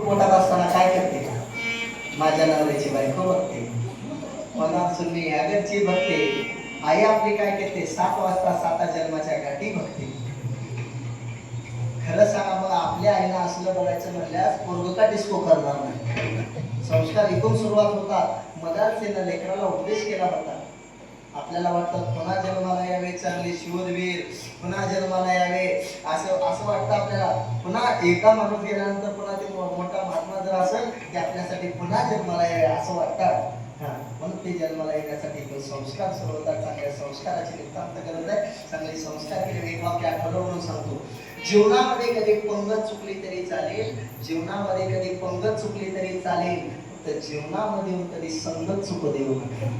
पोटात असताना काय करते माझ्या नवऱ्याची बायको बघते. मला सुन्नी अगरची बघते. आई आपली काय करते? सात वाजता साता जन्माच्या गाठी बघते. खरं सांगा मग आपल्या आईला असलं बघायचं म्हणल्यास पोरगं का डिस्को करणार नाही. संस्कार इथून सुरुवात होता मधाच त्यानं लेकराला उपदेश केला होता. आपल्याला वाटतं पुन्हा जन्माला यावे चांगले शिवरवीर पुन्हा जन्माला यावे. असं असं वाटतं आपल्याला. पुन्हा एका माणूस गेल्यानंतर पुन्हा ते मोठा महात्मा जर असेल ते आपल्यासाठी पुन्हा जन्माला यावे असं वाटतं. म्हणून ते जन्माला येण्यासाठी तो संस्कार सुरू चांगल्या संस्काराची नितांत गरज आहे चांगले संस्कार केले एक वाक्य आठवलं म्हणून सांगतो. जीवनामध्ये कधी पंगत चुकली तरी चालेल जीवनामध्ये कधी पंगत चुकली तरी चालेल तर जीवनामध्ये कधी संगत चुकू देऊ नका.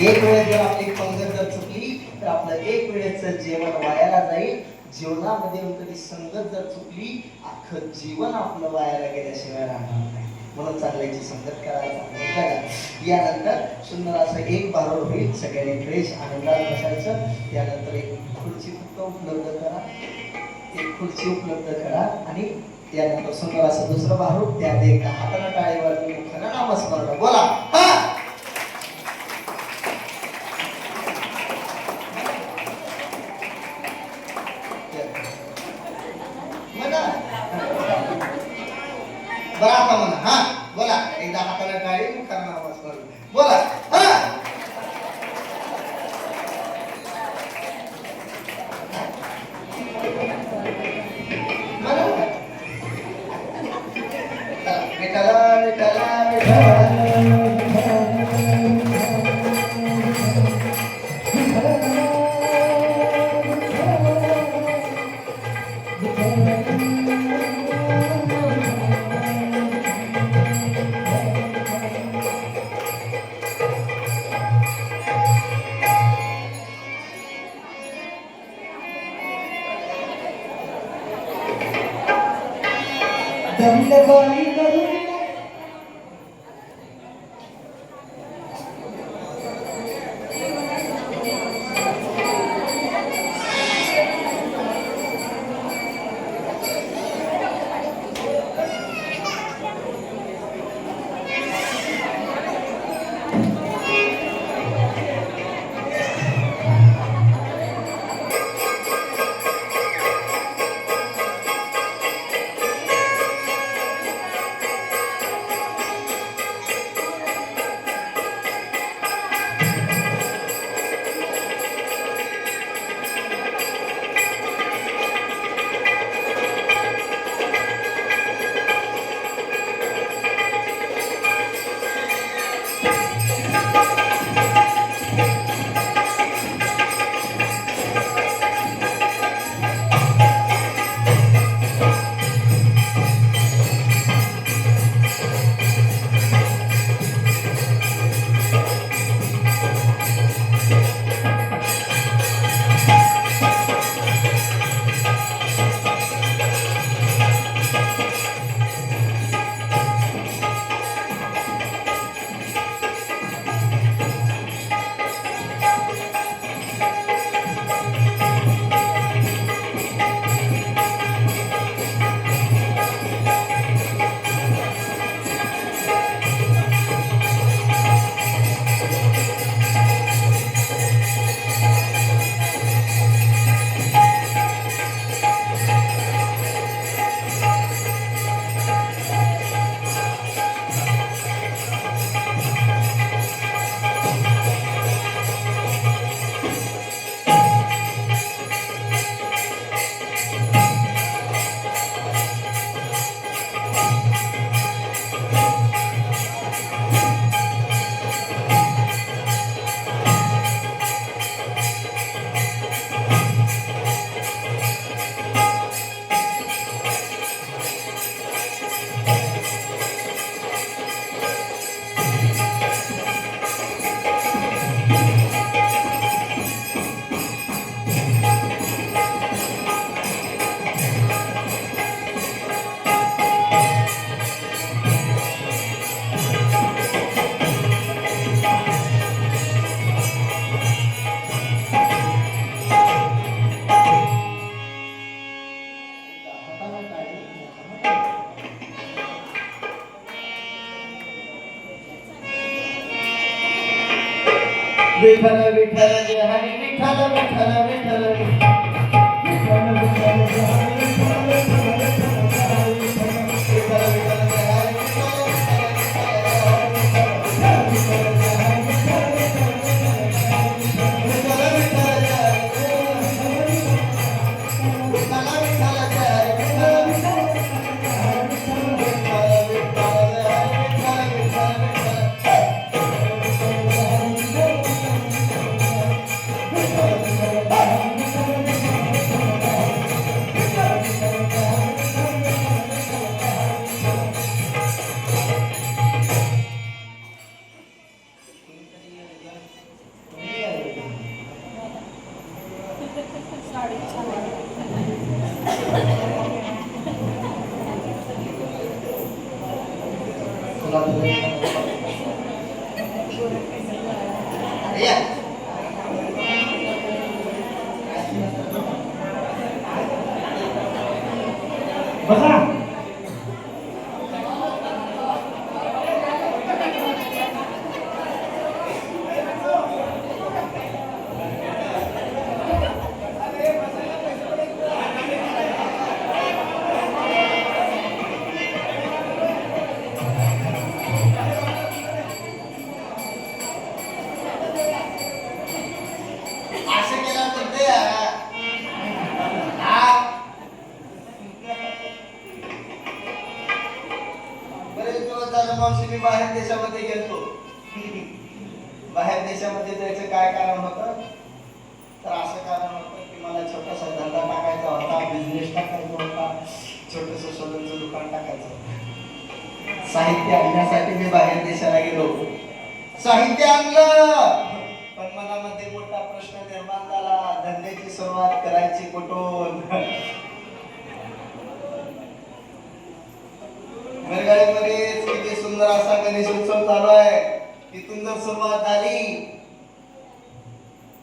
एक वेळ जर आपली पंगत जर चुकली तर आपलं एक वेळेचं जेवण वायाला जाईल. जीवनामध्ये कधी संगत जर चुकली अख्खं जीवन आपलं वायाला गेल्याशिवाय राहणार नाही. म्हणून चांगल्याची संगत करायला यानंतर सुंदर असं एक बारोड होईल सगळ्यांनी फ्रेश आनंदात बसायचं. त्यानंतर एक खुर्ची फक्त उपलब्ध करा. एक खुर्ची उपलब्ध करा आणि त्यानंतर सुंदर असं दुसरं बारूड त्यात एक हाताला टाळीवर मुखानं नामस्मरण. बोला. हा! दंडबाई करून बसा याच्यामध्ये त्याचं काय कारण होतं? तर असं कारण होतं की मला छोटासा धंदा टाकायचा होता बिझनेस टाकायचा होता छोटस सोलरचं दुकान टाकायचं होतं. साहित्य आणण्यासाठी मी बाहेर देशाला गेलो. साहित्य आणलं! पण मनामध्ये मोठा प्रश्न निर्माण झाला. धंद्याची सुरुवात करायची कुठून? घरगाडीमध्येच किती सुंदर असा गणेश उत्सव चालू आहे. तिथून जर सुरुवात झाली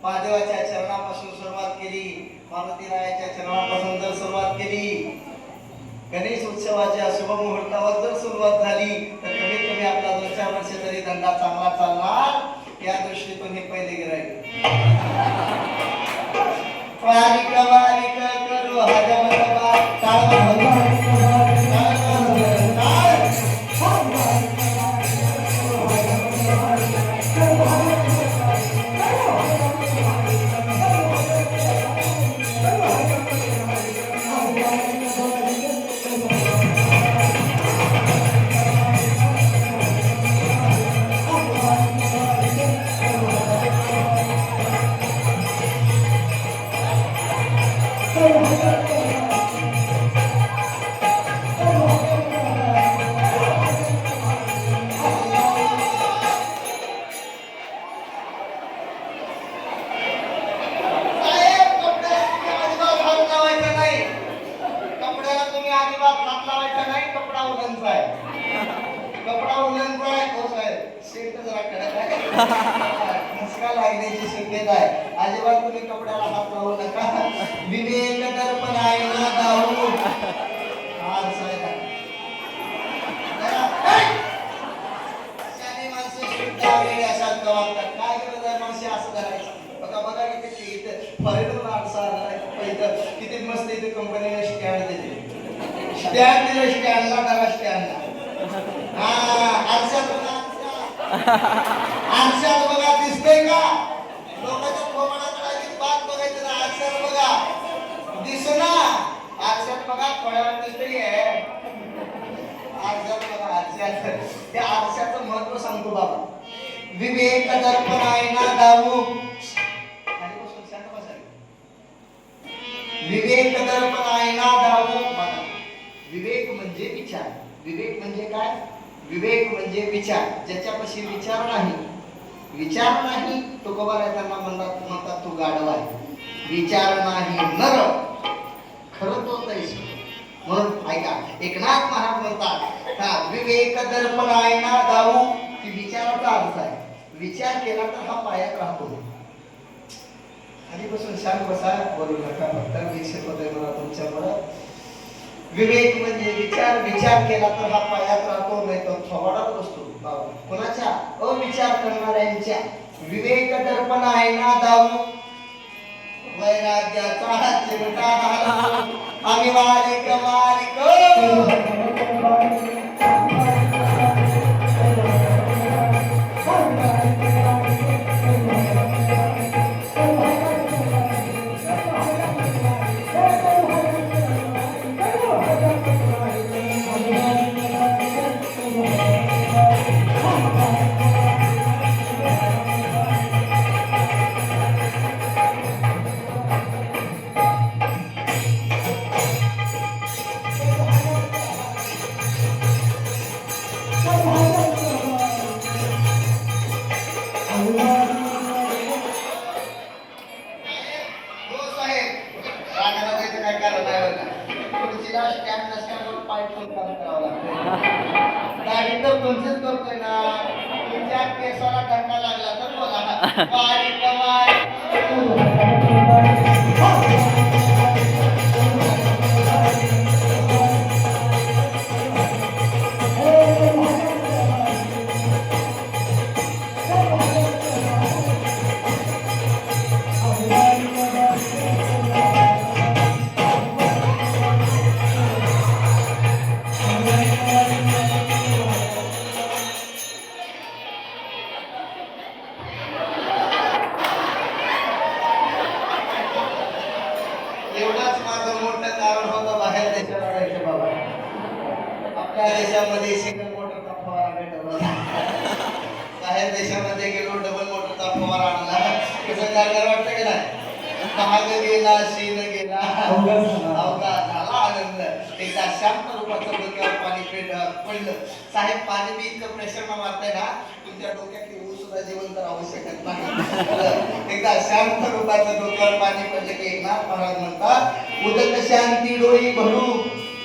महादेवाच्या चरणापासून सुरुवात केली मारुतीरायाच्या चरणापासून जर सुरुवात केली गणेश उत्सवाच्या शुभ मुहूर्तावर जर सुरुवात झाली तर कमीत कमी आपला दोन चार वर्ष तरी धंदा चांगला चालणार या दृष्टीतून हे पहिले गिराईक साहेब, करायचं बघा इथे ते इथे फॉरेनर माणसं आला इथं. किती मस्त इथे कंपनीने स्टँड दिले स्टँड दिले स्टँडला करा स्टँडला हा आरशात बघा आरशात. बघा दिसतंय का? लोकांच्या कोमडाकडे आधी पाठ बघायचं ना आरशात बघा. दिसना. आरशात बघा थोड्यावर दिसतंय. आरशात बघा आरशात. त्या आरशाचं महत्त्व सांगतो बाबा. विवेक दर्पण आहे विवेक दर्पण आहे ना बघा विवेक म्हणजे विचार. विवेक म्हणजे काय? विवेक म्हणजे विचार. ज्याच्यापाशी विचार नाही. विचार नाही तो कबा त्यांना म्हणतात म्हणतात तो गाढवा आहे. विचार नाही नर. खरं तो तैस म्हणून ऐका एकनाथ महाराज म्हणतात हा विवेक दर्पण आहे ना दाऊ की विचाराचा अर्थ आहे. विचार केला तर हा पायात राहतो. आधीपासून शांत बसा बोलू नका फक्त मी शिकवतोय मला तुमच्यामुळं विवेक म्हणजे विचार विचार केला तर हा पायात राहतो नाही तर थोबाडात बसतो. बाबा. कोणाच्या? अविचार करणाऱ्यांच्या. विवेक दर्पण आहे ना दाऊ? वैराग्याचा चिमटा घालू. आम्ही तिला स्टॅम्प नसल्यामुळे पाय ठेवून काम करावं लागतं. गाडी तर करतोय ना. तुमच्या केसाला धक्का लागला तर बोला. आपल्या देशामध्ये सिंगल मोटरचा फवारा होता. बाहेर देशामध्ये गेलो डबल मोटरचा फवारा आणला. कसं कारगर वाटतं की नाही? महाग गेला शीन गेला. अवघड झाला. आनंद. एकदा शांत रूपाचं डोक्यावर पाणी पडलं. साहेब पाणी मी इतकं प्रेशर मारताय ना तुमच्या डोक्यात येऊ सुद्धा जिवंत राहू शकत नाही. एकदा शांत रूपाचं डोक्यावर पाणी पडलं की एकनाथ महाराज म्हणतात उदक शांती डोळी भरू.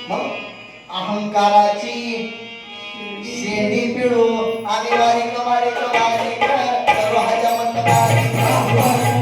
मग अहंकाराची शेंडी पिळू आम्ही वारी कमारी कमारी रोहाच्या काम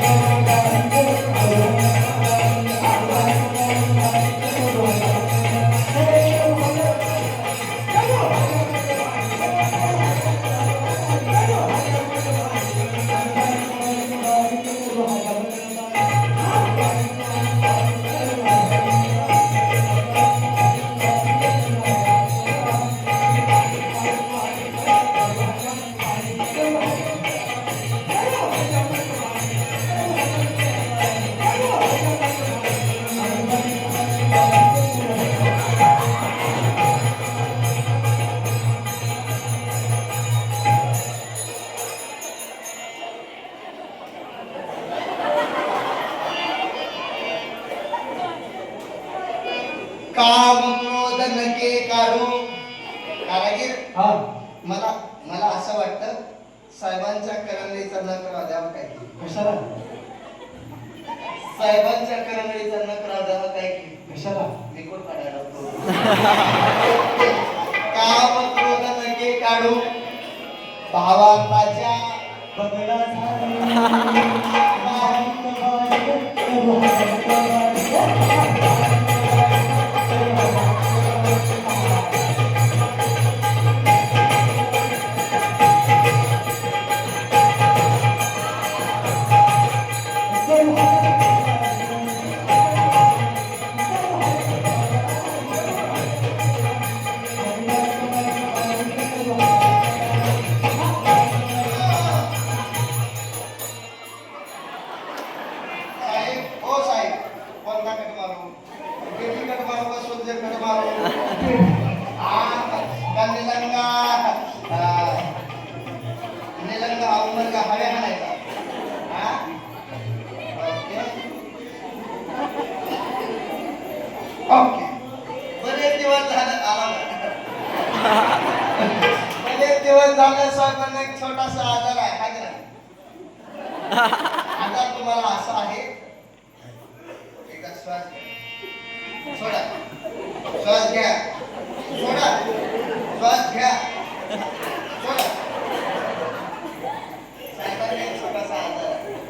Oh, my God. निलंगा हवे हाणायचा ओके. बरेच दिवस झालं आला बरेच दिवस झाले साहेबांना एक छोटासा आजार आहे. हा की नाही? आता तुम्हाला असं आहे. एका श्वास घ्या. सोडा. श्वास घ्या. सोडा. श्वास घ्या. सोडा साहेबांना एक छोटासा आजार आहे.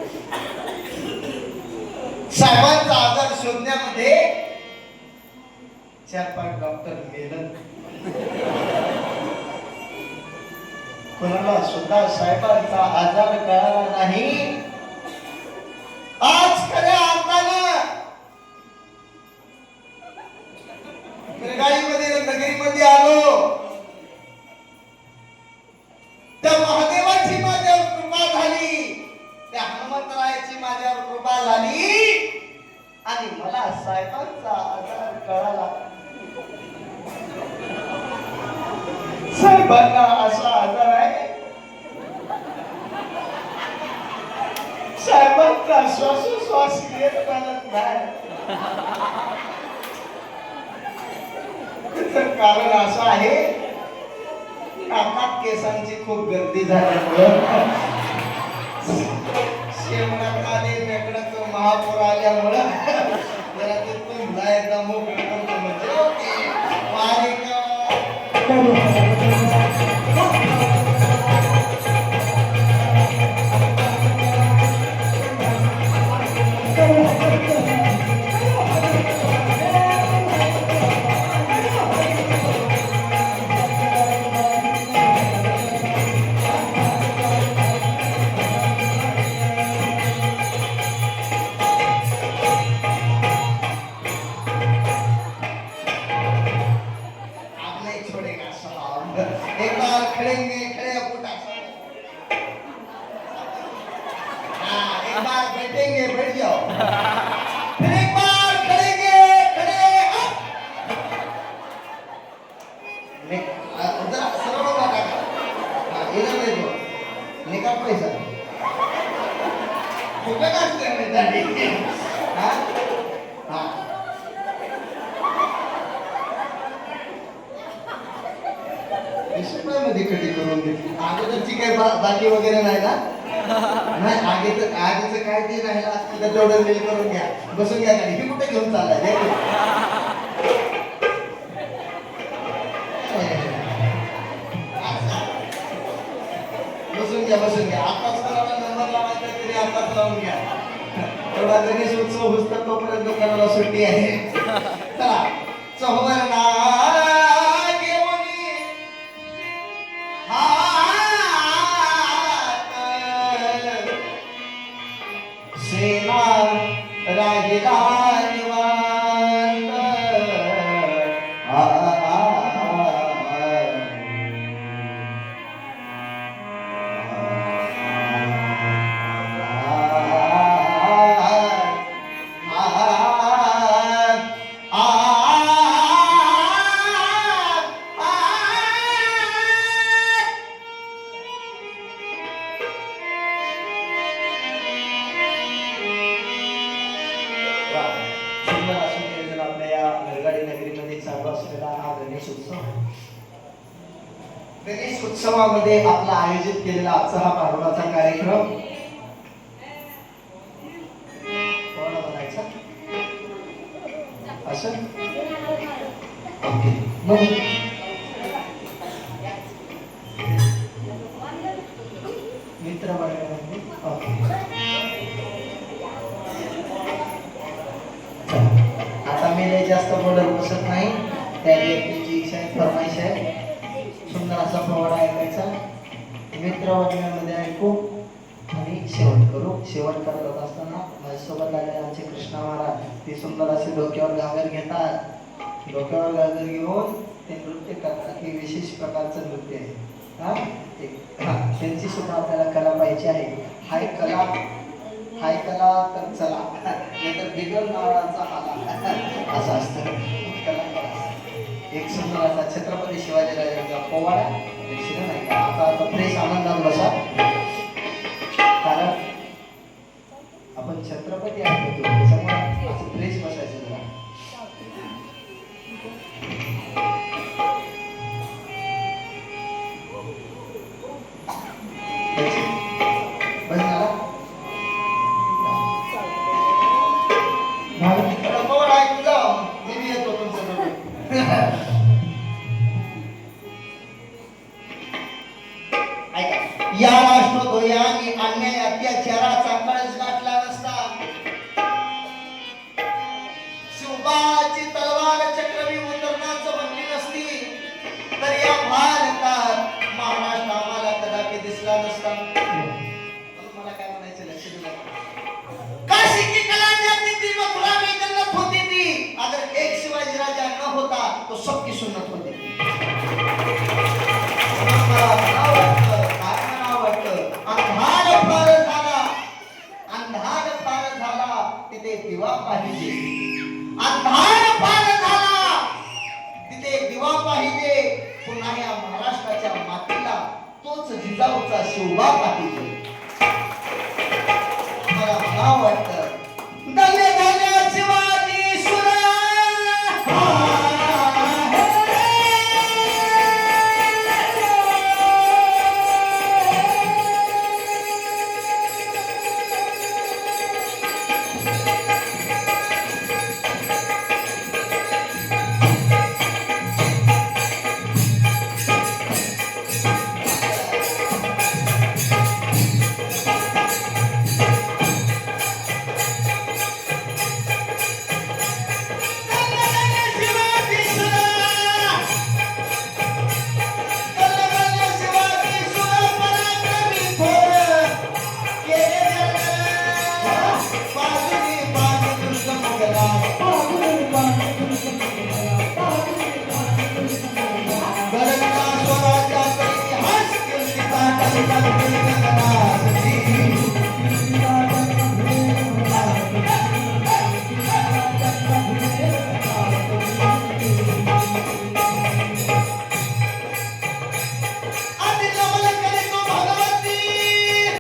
साहेबांचा आजार शोधण्यामध्ये चार पाच डॉक्टर मेलन कोणाला सुद्धा साहेबांचा आजार कळाला नाही. त्याचं कारण असं आहे कानात केसांची खूप गर्दी झाल्यामुळं. शेवणामध्ये मेकडाचं महापूर आल्यामुळं. जरा ते तुमला एकदा मोकळं करतो म्हणजे. हो, बाकी वगैरे नाही ना? नाही आगीचं आगीचं काय ते राहिलं असतं तर तेवढं बिल करून घ्या. बसून घ्या गाडी. ही कुठे घेऊन चाललाय? बसून घ्या बसून घ्या. आताच कोणाला नंबर लावायचा तरी आताच लावून घ्या. थोडा गणेश उत्सव पुस्तक तोपर्यंत दुकानाला सुट्टी आहे. चला. चोहरना आयोजित केलेला आजचा हा पारोडाचा कार्यक्रम. कोणाला म्हणायचा? असं? मग? मित्र आता मी जास्त बोलत बसत नाही. त्या मित्र ऐकू आणि शेवट करू. शेवट करत असताना माझ्यासोबत आले आमचे कृष्णा महाराज ते सुंदर असे डोक्यावर घागर घेतात. डोक्यावर घागर घेऊन ते नृत्य करतात. हे विशेष प्रकारचं नृत्य आहे. हा? एक- त्यांची सुद्धा आपल्याला कला पाहिजे आहे. हाय कला हाय कला तर चला. नाहीतर बिगर नावाचा आला. असं असतं. कला एक सुंदर असा छत्रपती शिवाजीराजांचा पोवाडा. आता आता आनंदात बसा. या राष्ट्र धोयाने अन्याय अत्याचाराचा कळस गाठला नसता. शिवबाची तलवार चक्रवी उतरणाच म्हणली नसती तर या भारतात महाराष्ट्र आम्हाला कदापि दिसला नसता. काय म्हणायचं लक्ष दिलं अगर एक शिवाजी राजा न होता तो सबकी सुन्नत होती. पाहिजे. अंधार पार झाला. तिथे दिवा पाहिजे. पुन्हा या महाराष्ट्राच्या मातीला तोच जिजाऊचा शोभा पाहिजे. मला म्हणावं